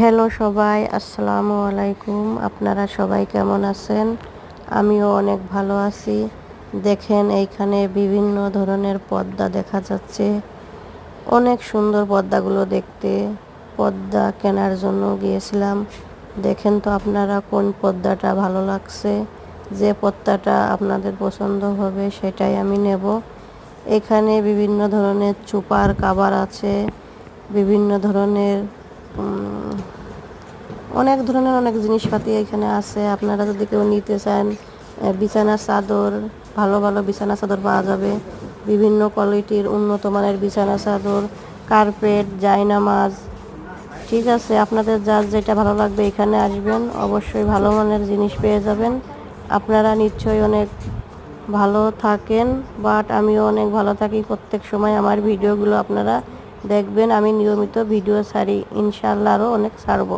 Hello সবাই, আসসালামু আলাইকুম। আপনারা সবাই কেমন আছেন? আমিও অনেক ভালো আছি। দেখেন, এইখানে বিভিন্ন ধরনের পর্দা দেখা যাচ্ছে। অনেক সুন্দর পর্দাগুলো দেখতে। পর্দা কেনার জন্য গিয়েছিলাম। দেখেন তো আপনারা কোন পর্দাটা ভালো লাগছে। যে পর্দাটা আপনাদের পছন্দ হবে সেটাই আমি নেব। এখানে বিভিন্ন ধরনের চুপার কাবার আছে। বিভিন্ন ধরনের অনেক ধরনের অনেক জিনিসপাতি এখানে আছে। আপনারা যদি কেউ নিতে চান বিছানার চাদর, ভালো ভালো বিছানা চাদর পাওয়া যাবে। বিভিন্ন কোয়ালিটির উন্নত মানের বিছানা চাদর, কার্পেট, জায়নামাজ, ঠিক আছে। আপনাদের যার যেটা ভালো লাগবে এখানে আসবেন। অবশ্যই ভালো মানের জিনিস পেয়ে যাবেন। আপনারা নিশ্চয়ই অনেক ভালো থাকেন, বাট আমিও অনেক ভালো থাকি। প্রত্যেক সময় আমার ভিডিওগুলো আপনারা দেখবেন আমি নিয়মিত ভিডিও সারি ইনশাল্লাহ আরও অনেক ছাড়বো